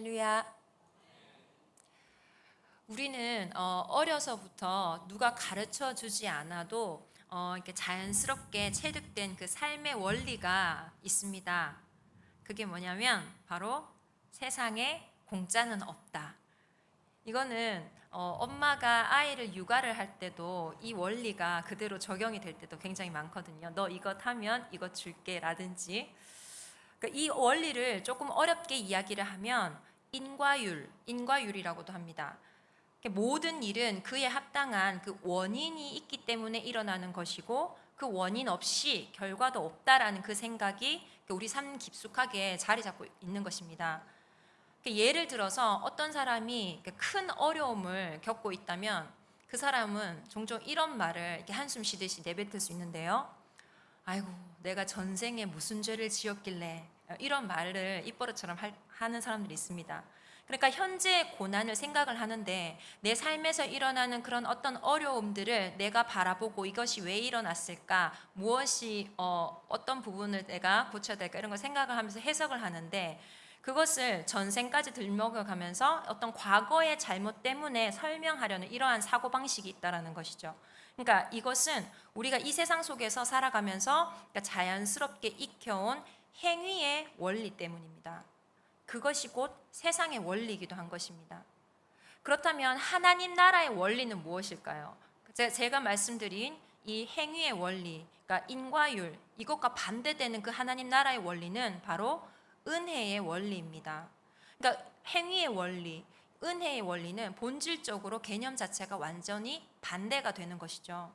할렐루야. 우리는 어, 어려서부터 누가 가르쳐 주지 않아도 어, 이렇게 자연스럽게 체득된 그 삶의 원리가 있습니다. 그게 뭐냐면 바로 세상에 공짜는 없다. 이거는 어, 엄마가 아이를 육아를 할 때도 이 원리가 그대로 적용이 될 때도 굉장히 많거든요. 너 이거 타면 이거 줄게라든지 그러니까 이 원리를 조금 어렵게 이야기를 하면 인과율, 인과율이라고도 합니다. 모든 일은 그에 합당한 그 원인이 있기 때문에 일어나는 것이고 그 원인 없이 결과도 없다라는 그 생각이 우리 삶 깊숙하게 자리 잡고 있는 것입니다. 예를 들어서 어떤 사람이 큰 어려움을 겪고 있다면 그 사람은 종종 이런 말을 이렇게 한숨 쉬듯이 내뱉을 수 있는데요. 아이고, 내가 전생에 무슨 죄를 지었길래 이런 말을 입버릇처럼 할- 하는 사람들이 있습니다. 그러니까 현재의 고난을 생각을 하는데 내 삶에서 일어나는 그런 어떤 어려움들을 내가 바라보고 이것이 왜 일어났을까, 무엇이 어, 어떤 부분을 내가 고쳐야 될까 이런 걸 생각을 하면서 해석을 하는데 그것을 전생까지 들먹여가면서 어떤 과거의 잘못 때문에 설명하려는 이러한 사고 방식이 있다라는 것이죠. 그러니까 이것은 우리가 이 세상 속에서 살아가면서 그러니까 자연스럽게 익혀온 행위의 원리 때문입니다. 그것이 곧 세상의 원리이기도 한 것입니다. 그렇다면 하나님 나라의 원리는 무엇일까요? 제- 제가 말씀드린 이 행위의 원리, 그러니까 인과율, 이것과 반대되는 그 하나님 나라의 원리는 바로 은혜의 원리입니다. 그러니까 행위의 원리, 은혜의 원리는 본질적으로 개념 자체가 완전히 반대가 되는 것이죠.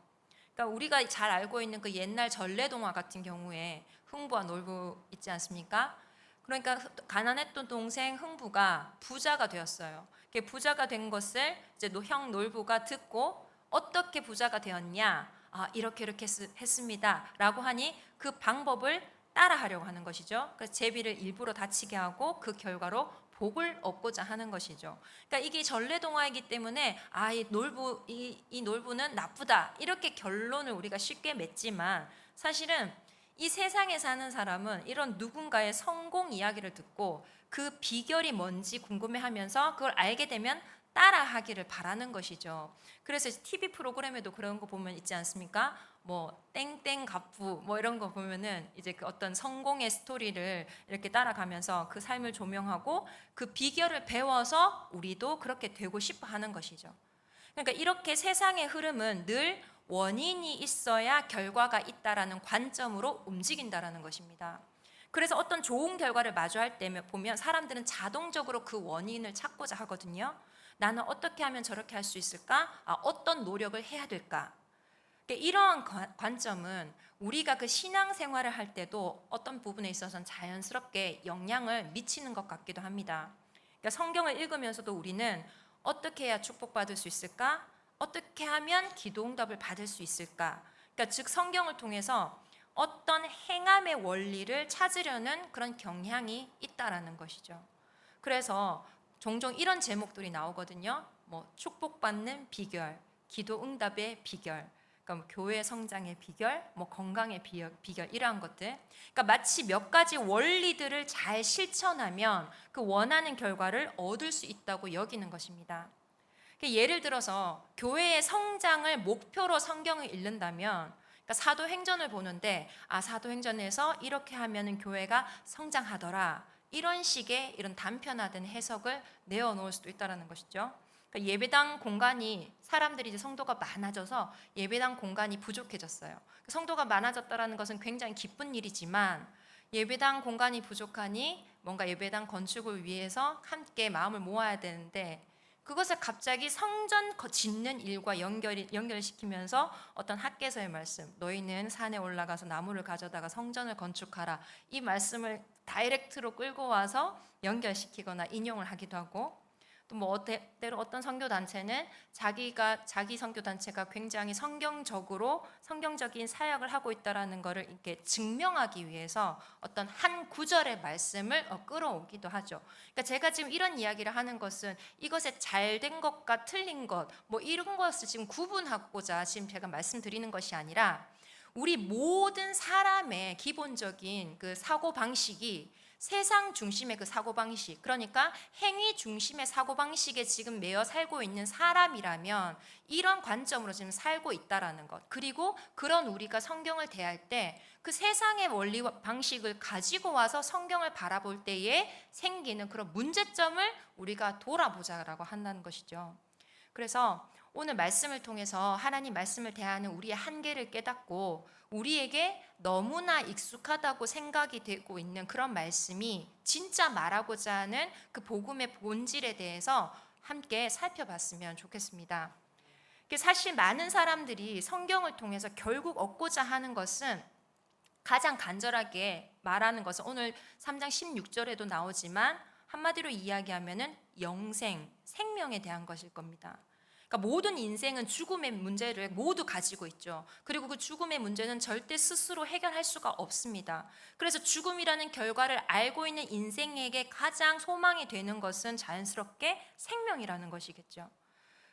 그러니까 우리가 잘 알고 있는 그 옛날 전래 동화 같은 경우에 흥부와 놀부 있지 않습니까? 그러니까 가난했던 동생 흥부가 부자가 되었어요. 그 부자가 된 것을 이제 노- 형 놀부가 듣고 어떻게 부자가 되었냐? 아 이렇게 이렇게 했- 했습니다라고 하니 그 방법을 따라하려고 하는 것이죠. 그래서 제비를 일부러 다치게 하고 그 결과로 복을 얻고자 하는 것이죠. 그러니까 이게 전래 동화이기 때문에 아 이 놀부 이, 이 놀부는 나쁘다 이렇게 결론을 우리가 쉽게 맺지만 사실은 이 세상에 사는 사람은 이런 누군가의 성공 이야기를 듣고 그 비결이 뭔지 궁금해하면서 그걸 알게 되면 따라하기를 바라는 것이죠. 그래서 TV 프로그램에도 그런 거 보면 있지 않습니까? 뭐 땡땡 갑부 뭐 이런 거 보면은 이제 그 어떤 성공의 스토리를 이렇게 따라가면서 그 삶을 조명하고 그 비결을 배워서 우리도 그렇게 되고 싶어 하는 것이죠. 그러니까 이렇게 세상의 흐름은 늘 원인이 있어야 결과가 있다라는 관점으로 움직인다라는 것입니다. 그래서 어떤 좋은 결과를 마주할 때 보면 사람들은 자동적으로 그 원인을 찾고자 하거든요. 나는 어떻게 하면 저렇게 할 수 있을까? 아, 어떤 노력을 해야 될까? 그러니까 이러한 관- 관점은 우리가 그 신앙 생활을 할 때도 어떤 부분에 있어서는 자연스럽게 영향을 미치는 것 같기도 합니다. 그러니까 성경을 읽으면서도 우리는 어떻게 해야 축복받을 수 있을까? 어떻게 하면 기도 응답을 받을 수 있을까? 그러니까 즉 성경을 통해서 어떤 행함의 원리를 찾으려는 그런 경향이 있다라는 것이죠. 그래서 종종 이런 제목들이 나오거든요. 뭐 축복받는 비결, 기도 응답의 비결, 그러니까 뭐 교회 성장의 비결, 뭐 건강의 비결 이러한 것들. 그러니까 마치 몇 가지 원리들을 잘 실천하면 그 원하는 결과를 얻을 수 있다고 여기는 것입니다. 그러니까 예를 들어서 교회의 성장을 목표로 성경을 읽는다면 그러니까 사도행전을 보는데 아 사도행전에서 이렇게 하면은 교회가 성장하더라 이런 식의 이런 단편화된 해석을 내어놓을 수도 있다라는 것이죠. 그러니까 예배당 공간이 사람들이 이제 성도가 많아져서 예배당 공간이 부족해졌어요. 성도가 많아졌다라는 것은 굉장히 기쁜 일이지만 예배당 공간이 부족하니 뭔가 예배당 건축을 위해서 함께 마음을 모아야 되는데 그것을 갑자기 성전 거- 짓는 일과 연결 연결시키면서 어떤 학계서의 말씀, 너희는 산에 올라가서 나무를 가져다가 성전을 건축하라. 이 말씀을 다이렉트로 끌고 와서 연결시키거나 인용을 하기도 하고 또 뭐 때로 어떤 선교 단체는 자기가 자기 선교 단체가 굉장히 성경적으로 성경적인 사역을 하고 있다라는 것을 이렇게 증명하기 위해서 어떤 한 구절의 말씀을 어, 끌어오기도 하죠. 그러니까 제가 지금 이런 이야기를 하는 것은 이것에 잘된 것과 틀린 것, 뭐 이런 것을 지금 구분하고자 지금 제가 말씀드리는 것이 아니라 우리 모든 사람의 기본적인 그 사고 방식이 세상 중심의 그 사고방식, 그러니까 행위 중심의 사고방식에 지금 매여 살고 있는 사람이라면 이런 관점으로 지금 살고 있다라는 것. 그리고 그런 우리가 성경을 대할 때 그 세상의 원리 방식을 가지고 와서 성경을 바라볼 때에 생기는 그런 문제점을 우리가 돌아보자라고 한다는 것이죠. 그래서 오늘 말씀을 통해서 하나님 말씀을 대하는 우리의 한계를 깨닫고 우리에게 너무나 익숙하다고 생각이 되고 있는 그런 말씀이 진짜 말하고자 하는 그 복음의 본질에 대해서 함께 살펴봤으면 좋겠습니다. 사실 많은 사람들이 성경을 통해서 결국 얻고자 하는 것은 가장 간절하게 말하는 것은 오늘 3장 16절에도 나오지만 한마디로 이야기하면은 영생, 생명에 대한 것일 겁니다. 그러니까 모든 인생은 죽음의 문제를 모두 가지고 있죠. 그리고 그 죽음의 문제는 절대 스스로 해결할 수가 없습니다. 그래서 죽음이라는 결과를 알고 있는 인생에게 가장 소망이 되는 것은 자연스럽게 생명이라는 것이겠죠.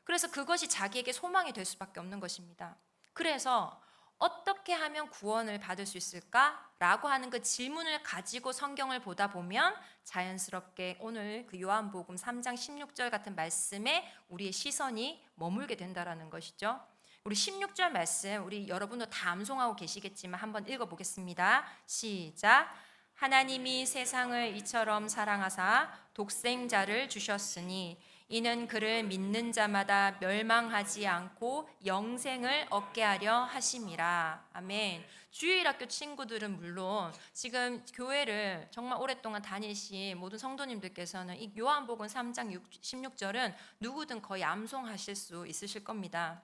그래서 그것이 자기에게 소망이 될 수밖에 없는 것입니다. 그래서 어떻게 하면 구원을 받을 수 있을까? 라고 하는 그 질문을 가지고 성경을 보다 보면 자연스럽게 오늘 그 요한복음 3장 16절 같은 말씀에 우리의 시선이 머물게 된다라는 것이죠. 우리 16절 말씀 우리 여러분도 다 암송하고 계시겠지만 한번 읽어 보겠습니다. 시작. 하나님이 세상을 이처럼 사랑하사 독생자를 주셨으니 이는 그를 믿는 자마다 멸망하지 않고 영생을 얻게 하려 하심이라. 아멘. 주일학교 친구들은 물론 지금 교회를 정말 오랫동안 다니신 모든 성도님들께서는 이 요한복음 3장 16절은 누구든 거의 암송하실 수 있으실 겁니다.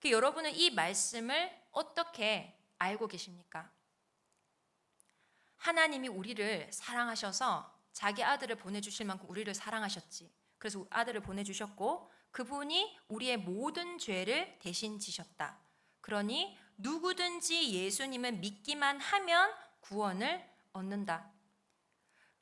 그 여러분은 이 말씀을 어떻게 알고 계십니까? 하나님이 우리를 사랑하셔서 자기 아들을 보내주실 만큼 우리를 사랑하셨지. 그래서 아들을 보내주셨고 그분이 우리의 모든 죄를 대신 지셨다. 그러니 누구든지 예수님을 믿기만 하면 구원을 얻는다.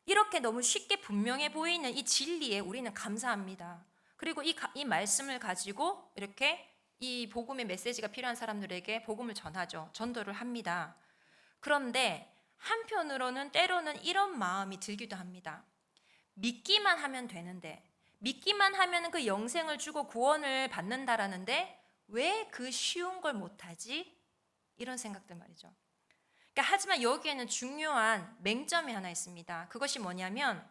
이렇게 너무 쉽게 분명해 보이는 이 진리에 우리는 감사합니다. 그리고 이, 이 말씀을 가지고 이렇게 이 복음의 메시지가 필요한 사람들에게 복음을 전하죠. 전도를 합니다. 그런데 한편으로는 때로는 이런 마음이 들기도 합니다. 믿기만 하면 되는데 믿기만 하면 그 영생을 주고 구원을 받는다라는데 왜 그 쉬운 걸 못하지? 이런 생각들 말이죠. 그러니까 하지만 여기에는 중요한 맹점이 하나 있습니다. 그것이 뭐냐면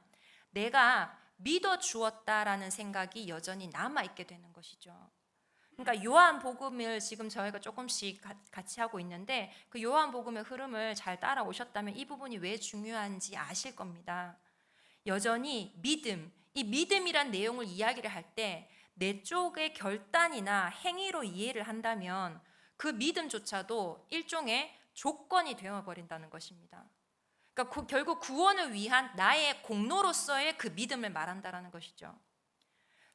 내가 믿어 주었다라는 생각이 여전히 남아 있게 되는 것이죠. 그러니까 요한 복음을 지금 저희가 조금씩 같이 하고 있는데 그 요한 복음의 흐름을 잘 따라오셨다면 이 부분이 왜 중요한지 아실 겁니다. 여전히 믿음, 이 믿음이란 내용을 이야기를 할 때 내 쪽의 결단이나 행위로 이해를 한다면 그 믿음조차도 일종의 조건이 되어버린다는 것입니다. 그러니까 그 결국 구원을 위한 나의 공로로서의 그 믿음을 말한다라는 것이죠.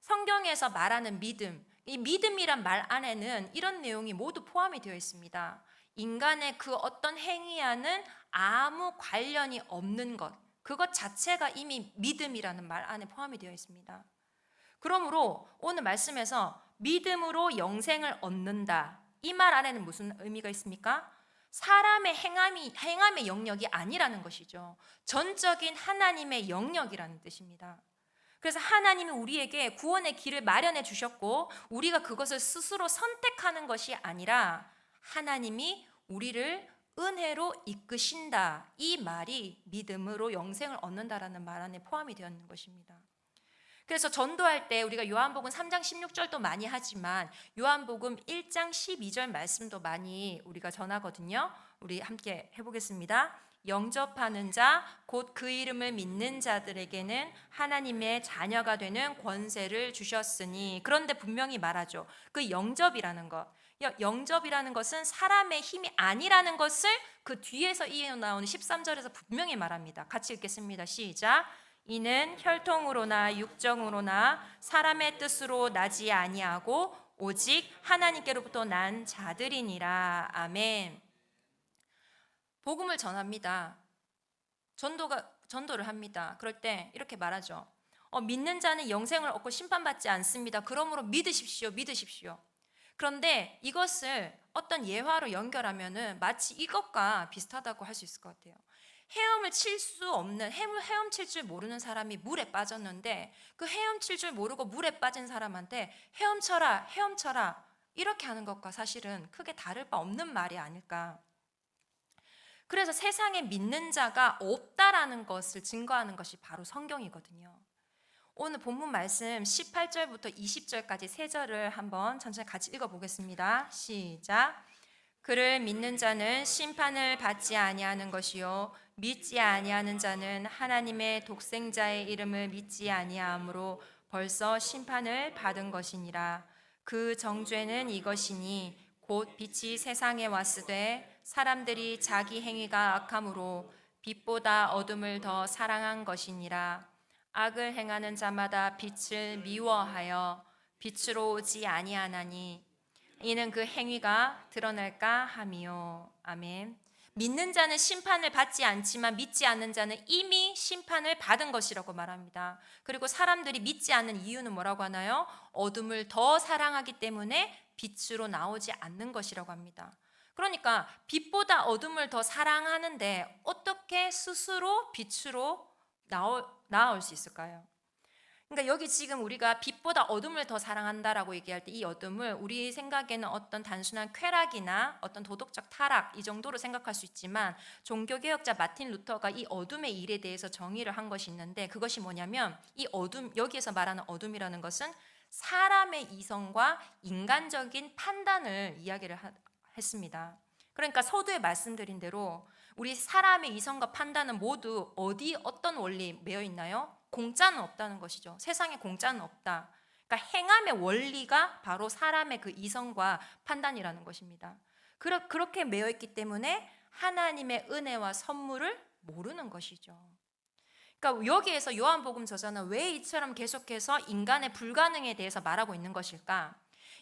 성경에서 말하는 믿음, 이 믿음이란 말 안에는 이런 내용이 모두 포함이 되어 있습니다. 인간의 그 어떤 행위와는 아무 관련이 없는 것, 그것 자체가 이미 믿음이라는 말 안에 포함이 되어 있습니다. 그러므로 오늘 말씀에서 믿음으로 영생을 얻는다. 이 말 안에는 무슨 의미가 있습니까? 사람의 행함이 행함의 영역이 아니라는 것이죠. 전적인 하나님의 영역이라는 뜻입니다. 그래서 하나님이 우리에게 구원의 길을 마련해 주셨고 우리가 그것을 스스로 선택하는 것이 아니라 하나님이 우리를 은혜로 이끄신다. 이 말이 믿음으로 영생을 얻는다라는 말 안에 포함이 되어 있는 것입니다. 그래서 전도할 때 우리가 요한복음 3장 16절도 많이 하지만 요한복음 1장 12절 말씀도 많이 우리가 전하거든요. 우리 함께 해보겠습니다. 영접하는 자, 곧 그 이름을 믿는 자들에게는 하나님의 자녀가 되는 권세를 주셨으니. 그런데 분명히 말하죠. 그 영접이라는 것. 영접이라는 것은 사람의 힘이 아니라는 것을 그 뒤에서 이어 나오는 13절에서 분명히 말합니다. 같이 읽겠습니다. 시작. 이는 혈통으로나 육정으로나 사람의 뜻으로 나지 아니하고 오직 하나님께로부터 난 자들이니라. 아멘. 복음을 전합니다. 전도가 전도를 합니다. 그럴 때 이렇게 말하죠. 어, 믿는 자는 영생을 얻고 심판받지 않습니다. 그러므로 믿으십시오. 믿으십시오. 그런데 이것을 어떤 예화로 연결하면은 마치 이것과 비슷하다고 할 수 있을 것 같아요. 헤엄을 칠 수 없는 헤엄 헤엄칠 줄 모르는 사람이 물에 빠졌는데 그 헤엄칠 줄 모르고 물에 빠진 사람한테 헤엄쳐라 헤엄쳐라 이렇게 하는 것과 사실은 크게 다를 바 없는 말이 아닐까. 그래서 세상에 믿는 자가 없다라는 것을 증거하는 것이 바로 성경이거든요. 오늘 본문 말씀 18절부터 20절까지 세 절을 한번 천천히 같이 읽어 보겠습니다. 시작. 그를 믿는 자는 심판을 받지 아니하는 것이요 믿지 아니하는 자는 하나님의 독생자의 이름을 믿지 아니하므로 벌써 심판을 받은 것이니라 그 정죄는 이것이니 곧 빛이 세상에 왔으되 사람들이 자기 행위가 악함으로 빛보다 어둠을 더 사랑한 것이니라 악을 행하는 자마다 빛을 미워하여 빛으로 오지 아니하나니 이는 그 행위가 드러날까 함이요. 아멘. 믿는 자는 심판을 받지 않지만 믿지 않는 자는 이미 심판을 받은 것이라고 말합니다. 그리고 사람들이 믿지 않는 이유는 뭐라고 하나요? 어둠을 더 사랑하기 때문에 빛으로 나오지 않는 것이라고 합니다. 그러니까 빛보다 어둠을 더 사랑하는데 어떻게 스스로 빛으로 나올, 나올 수 있을까요? 그러니까 여기 지금 우리가 빛보다 어둠을 더 사랑한다라고 얘기할 때 이 어둠을 우리 생각에는 어떤 단순한 쾌락이나 어떤 도덕적 타락 이 정도로 생각할 수 있지만 종교 개혁자 마틴 루터가 이 어둠의 일에 대해서 정의를 한 것이 있는데 그것이 뭐냐면 이 어둠 여기에서 말하는 어둠이라는 것은 사람의 이성과 인간적인 판단을 이야기를 하- 했습니다. 그러니까 서두에 말씀드린 대로 우리 사람의 이성과 판단은 모두 어디 어떤 원리 매여 있나요? 공짜는 없다는 것이죠. 세상에 공짜는 없다. 그러니까 행함의 원리가 바로 사람의 그 이성과 판단이라는 것입니다. 그러, 그렇게 매여 있기 때문에 하나님의 은혜와 선물을 모르는 것이죠. 그러니까 여기에서 요한복음 저자는 왜 이처럼 계속해서 인간의 불가능에 대해서 말하고 있는 것일까?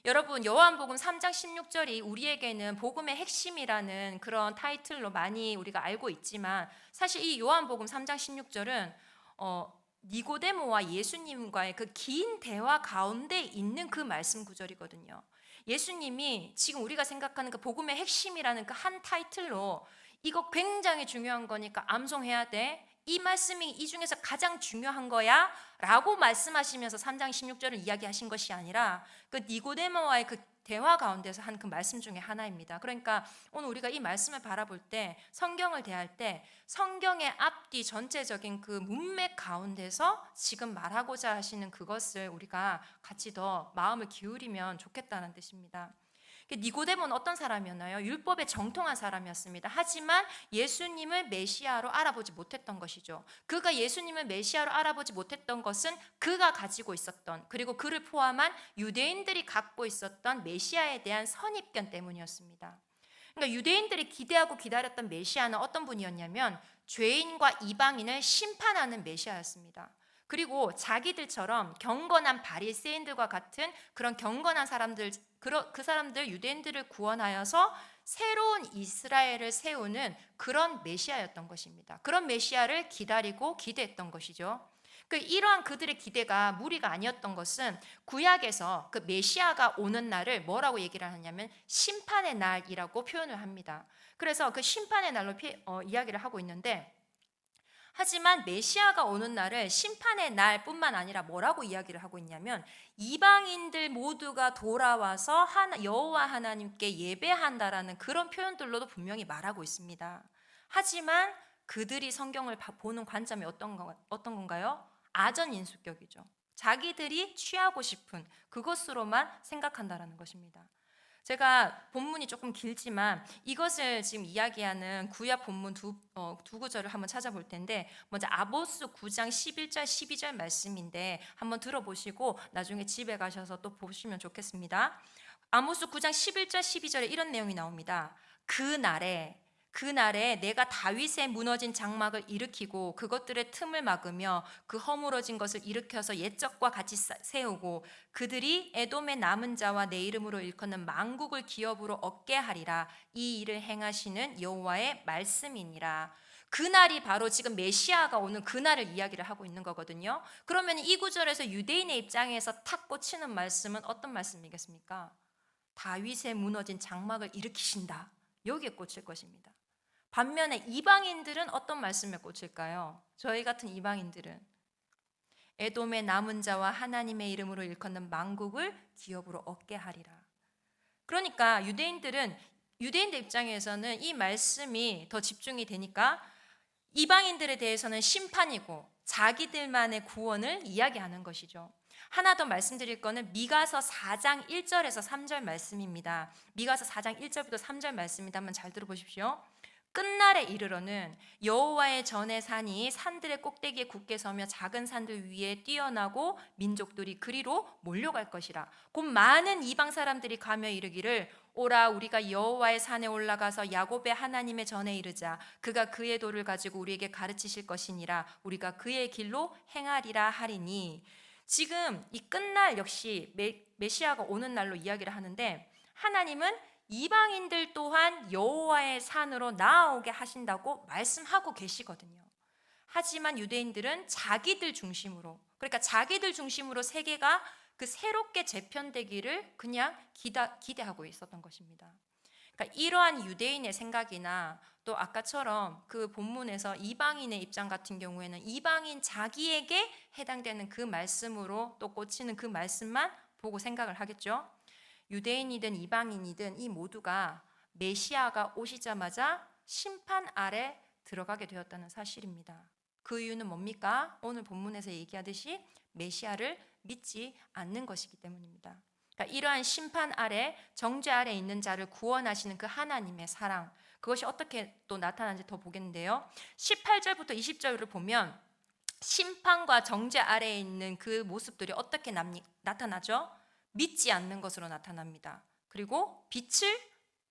여러분 요한복음 3장 16절이 우리에게는 복음의 핵심이라는 그런 타이틀로 많이 우리가 알고 있지만 사실 이 요한복음 3장 16절은 어, 니고데모와 예수님과의 그 긴 대화 가운데 있는 그 말씀 구절이거든요. 예수님이 지금 우리가 생각하는 그 복음의 핵심이라는 그 한 타이틀로 이거 굉장히 중요한 거니까 암송해야 돼. 이 말씀이 이 중에서 가장 중요한 거야 라고 말씀하시면서 3장 16절을 이야기하신 것이 아니라 그 니고데모와의 그 대화 가운데서 한 그 말씀 중에 하나입니다. 그러니까 오늘 우리가 이 말씀을 바라볼 때 성경을 대할 때 성경의 앞뒤 전체적인 그 문맥 가운데서 지금 말하고자 하시는 그것을 우리가 같이 더 마음을 기울이면 좋겠다는 뜻입니다. 그 니고데모는 어떤 사람이었나요? 율법에 정통한 사람이었습니다. 하지만 예수님을 메시아로 알아보지 못했던 것이죠. 그가 예수님을 메시아로 알아보지 못했던 것은 그가 가지고 있었던 그리고 그를 포함한 유대인들이 갖고 있었던 메시아에 대한 선입견 때문이었습니다. 그러니까 유대인들이 기대하고 기다렸던 메시아는 어떤 분이었냐면 죄인과 이방인을 심판하는 메시아였습니다. 그리고 자기들처럼 경건한 바리새인들과 같은 그런 경건한 사람들 그 사람들 유대인들을 구원하여서 새로운 이스라엘을 세우는 그런 메시아였던 것입니다. 그런 메시아를 기다리고 기대했던 것이죠. 그 이러한 그들의 기대가 무리가 아니었던 것은 구약에서 그 메시아가 오는 날을 뭐라고 얘기를 하냐면 심판의 날이라고 표현을 합니다. 그래서 그 심판의 날로 피, 어, 이야기를 하고 있는데 하지만 메시아가 오는 날을 심판의 날뿐만 아니라 뭐라고 이야기를 하고 있냐면 이방인들 모두가 돌아와서 여호와 하나님께 예배한다라는 그런 표현들로도 분명히 말하고 있습니다. 하지만 그들이 성경을 보는 관점이 어떤, 거, 어떤 건가요? 아전 인수격이죠. 자기들이 취하고 싶은 그것으로만 생각한다라는 것입니다. 제가 본문이 조금 길지만 이것을 지금 이야기하는 구약 본문 두, 어, 두 구절을 한번 찾아볼 텐데 먼저 아보스 9장 11절 12절 말씀인데 한번 들어보시고 나중에 집에 가셔서 또 보시면 좋겠습니다. 아모스 9장 11절 12절에 이런 내용이 나옵니다. 그 날에 그 날에 내가 다윗의 무너진 장막을 일으키고 그것들의 틈을 막으며 그 허물어진 것을 일으켜서 옛적과 같이 세우고 그들이 에돔의 남은 자와 내 이름으로 일컫는 망국을 기업으로 얻게 하리라 이 일을 행하시는 여호와의 말씀이니라 그날이 바로 지금 메시아가 오는 그날을 이야기를 하고 있는 거거든요. 그러면 이 구절에서 유대인의 입장에서 탁 꽂히는 말씀은 어떤 말씀이겠습니까? 다윗의 무너진 장막을 일으키신다. 여기에 꽂힐 것입니다. 반면에 이방인들은 어떤 말씀에 꽂힐까요? 저희 같은 이방인들은 에돔의 남은 자와 하나님의 이름으로 일컫는 망국을 기업으로 얻게 하리라. 그러니까 유대인들은 유대인들 입장에서는 이 말씀이 더 집중이 되니까 이방인들에 대해서는 심판이고 자기들만의 구원을 이야기하는 것이죠. 하나 더 말씀드릴 거는 미가서 4장 1절에서 3절 말씀입니다. 미가서 4장 1절부터 3절 말씀입니다. 한번 잘 들어보십시오. 끝날에 이르러는 여호와의 전의 산이 산들의 꼭대기에 굳게 서며 작은 산들 위에 뛰어나고 민족들이 그리로 몰려갈 것이라. 곧 많은 이방 사람들이 가며 이르기를 오라 우리가 여호와의 산에 올라가서 야곱의 하나님의 전에 이르자. 그가 그의 도를 가지고 우리에게 가르치실 것이니라. 우리가 그의 길로 행하리라 하리니. 지금 이 끝날 역시 메, 메시아가 오는 날로 이야기를 하는데 하나님은 이방인들 또한 여호와의 산으로 나아오게 하신다고 말씀하고 계시거든요. 하지만 유대인들은 자기들 중심으로 그러니까 자기들 중심으로 세계가 그 새롭게 재편되기를 그냥 기다, 기대하고 있었던 것입니다. 그러니까 이러한 유대인의 생각이나 또 아까처럼 그 본문에서 이방인의 입장 같은 경우에는 이방인 자기에게 해당되는 그 말씀으로 또 꽂히는 그 말씀만 보고 생각을 하겠죠. 유대인이든 이방인이든 이 모두가 메시아가 오시자마자 심판 아래 들어가게 되었다는 사실입니다. 그 이유는 뭡니까? 오늘 본문에서 얘기하듯이 메시아를 믿지 않는 것이기 때문입니다. 그러니까 이러한 심판 아래 정죄 아래 있는 자를 구원하시는 그 하나님의 사랑 그것이 어떻게 또 나타나는지 더 보겠는데요. 18절부터 20절을 보면 심판과 정죄 아래에 있는 그 모습들이 어떻게 납니, 나타나죠? 믿지 않는 것으로 나타납니다. 그리고 빛을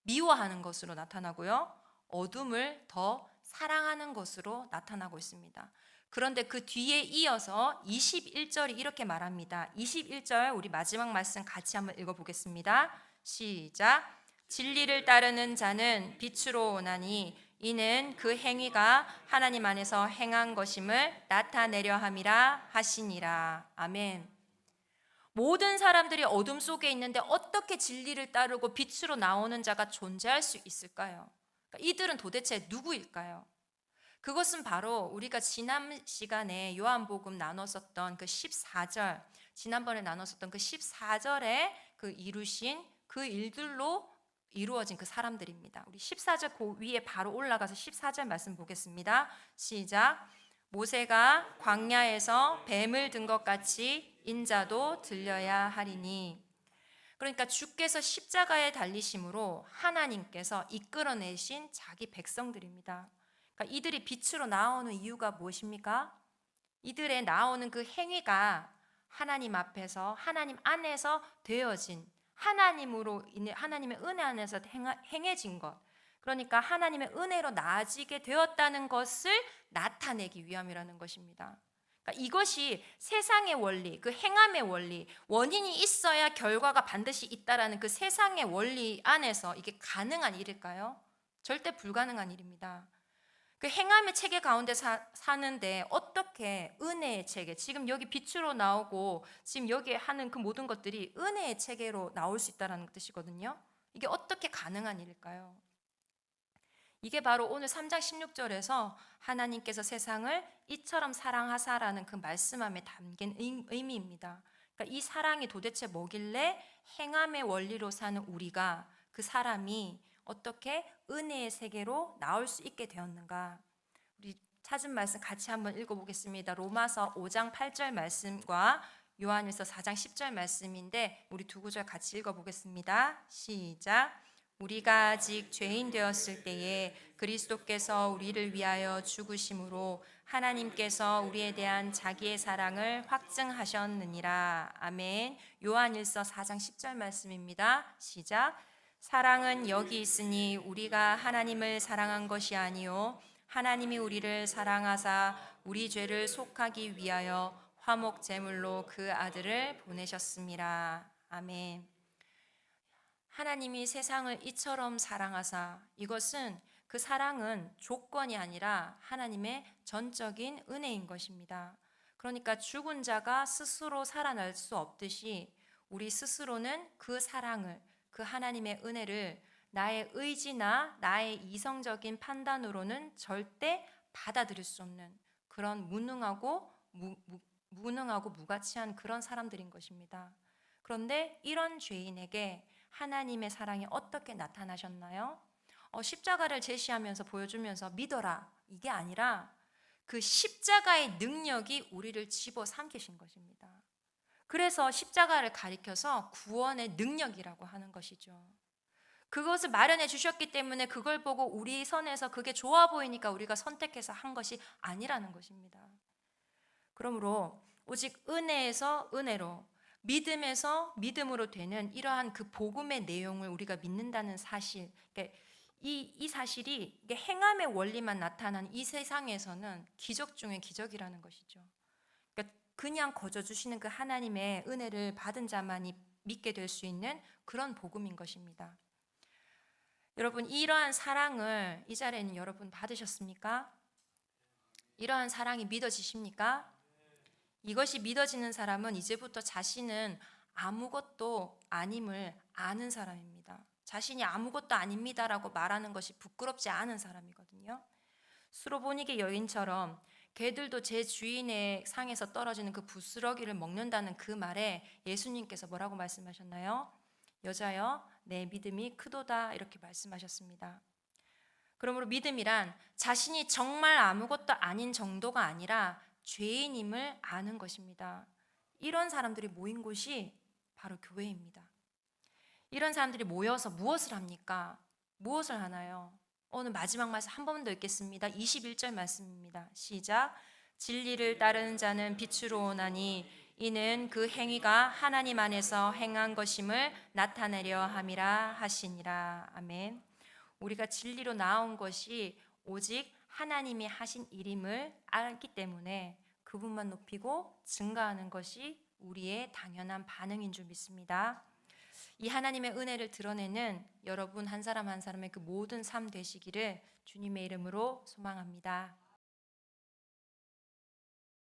미워하는 것으로 나타나고요. 어둠을 더 사랑하는 것으로 나타나고 있습니다. 그런데 그 뒤에 이어서 21절이 이렇게 말합니다. 21절 우리 마지막 말씀 같이 한번 읽어 보겠습니다. 시작. 진리를 따르는 자는 빛으로 오나니 이는 그 행위가 하나님 안에서 행한 것임을 나타내려 함이라 하시니라. 아멘. 모든 사람들이 어둠 속에 있는데 어떻게 진리를 따르고 빛으로 나오는 자가 존재할 수 있을까요? 그러니까 이들은 도대체 누구일까요? 그것은 바로 우리가 지난 시간에 요한복음 나눴었던 그 14절, 지난번에 나눴었던 그 14절에 그 이루신 그 일들로 이루어진 그 사람들입니다. 우리 14절 그 위에 바로 올라가서 14절 말씀 보겠습니다. 시작. 모세가 광야에서 뱀을 든 것 같이 인자도 들려야 하리니 그러니까 주께서 십자가에 달리심으로 하나님께서 이끌어내신 자기 백성들입니다. 그러니까 이들이 빛으로 나오는 이유가 무엇입니까? 이들의 나오는 그 행위가 하나님 앞에서 하나님 안에서 되어진 하나님으로 인해 하나님의 은혜 안에서 행해진 것. 그러니까 하나님의 은혜로 나아지게 되었다는 것을 나타내기 위함이라는 것입니다. 그러니까 이것이 세상의 원리, 그 행함의 원리, 원인이 있어야 결과가 반드시 있다라는 그 세상의 원리 안에서 이게 가능한 일일까요? 절대 불가능한 일입니다. 그 행함의 체계 가운데 사, 사는데 어떻게 은혜의 체계, 지금 여기 빛으로 나오고 지금 여기 하는 그 모든 것들이 은혜의 체계로 나올 수 있다는 뜻이거든요. 이게 어떻게 가능한 일일까요? 이게 바로 오늘 3장 16절에서 하나님께서 세상을 이처럼 사랑하사라는 그 말씀 함에 담긴 의미입니다. 그러니까 이 사랑이 도대체 뭐길래 행함의 원리로 사는 우리가 그 사람이 어떻게 은혜의 세계로 나올 수 있게 되었는가? 우리 찾은 말씀 같이 한번 읽어보겠습니다. 로마서 5장 8절 말씀과 요한일서 4장 10절 말씀인데 우리 두 구절 같이 읽어보겠습니다. 시작. 우리가 아직 죄인 되었을 때에 그리스도께서 우리를 위하여 죽으심으로 하나님께서 우리에 대한 자기의 사랑을 확증하셨느니라. 아멘. 요한일서 4장 10절 말씀입니다. 시작. 사랑은 여기 있으니 우리가 하나님을 사랑한 것이 아니요 하나님이 우리를 사랑하사 우리 죄를 속하기 위하여 화목 제물로 그 아들을 보내셨습니다. 아멘. 하나님이 세상을 이처럼 사랑하사 이것은 그 사랑은 조건이 아니라 하나님의 전적인 은혜인 것입니다. 그러니까 죽은 자가 스스로 살아날 수 없듯이 우리 스스로는 그 사랑을 그 하나님의 은혜를 나의 의지나 나의 이성적인 판단으로는 절대 받아들일 수 없는 그런 무능하고 무, 무, 무능하고 무가치한 그런 사람들인 것입니다. 그런데 이런 죄인에게 하나님의 사랑이 어떻게 나타나셨나요? 어, 십자가를 제시하면서 보여주면서 믿어라 이게 아니라 그 십자가의 능력이 우리를 집어 삼키신 것입니다. 그래서 십자가를 가리켜서 구원의 능력이라고 하는 것이죠. 그것을 마련해 주셨기 때문에 그걸 보고 우리 선에서 그게 좋아 보이니까 우리가 선택해서 한 것이 아니라는 것입니다. 그러므로 오직 은혜에서 은혜로 믿음에서 믿음으로 되는 이러한 그 복음의 내용을 우리가 믿는다는 사실, 그러니까 이, 이 사실이 행함의 원리만 나타난 이 세상에서는 기적 중의 기적이라는 것이죠. 그러니까 그냥 거저 주시는 그 하나님의 은혜를 받은 자만이 믿게 될 수 있는 그런 복음인 것입니다. 여러분 이러한 사랑을 이 자리에는 여러분 받으셨습니까? 이러한 사랑이 믿어지십니까? 이것이 믿어지는 사람은 이제부터 자신은 아무것도 아님을 아는 사람입니다. 자신이 아무것도 아닙니다라고 말하는 것이 부끄럽지 않은 사람이거든요. 수로보니게 여인처럼 개들도 제 주인의 상에서 떨어지는 그 부스러기를 먹는다는 그 말에 예수님께서 뭐라고 말씀하셨나요? 여자여, 내 믿음이 크도다 이렇게 말씀하셨습니다. 그러므로 믿음이란 자신이 정말 아무것도 아닌 정도가 아니라 죄인임을 아는 것입니다. 이런 사람들이 모인 곳이 바로 교회입니다. 이런 사람들이 모여서 무엇을 합니까? 무엇을 하나요? 오늘 마지막 말씀 한 번 더 읽겠습니다. 21절 말씀입니다. 시작. 진리를 따르는 자는 빛으로 오나니 이는 그 행위가 하나님 안에서 행한 것임을 나타내려 함이라 하시니라. 아멘. 우리가 진리로 나온 것이 오직 하나님이 하신 일임을 알기 때문에 그분만 높이고 증가하는 것이 우리의 당연한 반응인 줄 믿습니다. 이 하나님의 은혜를 드러내는 여러분 한 사람 한 사람의 그 모든 삶 되시기를 주님의 이름으로 소망합니다.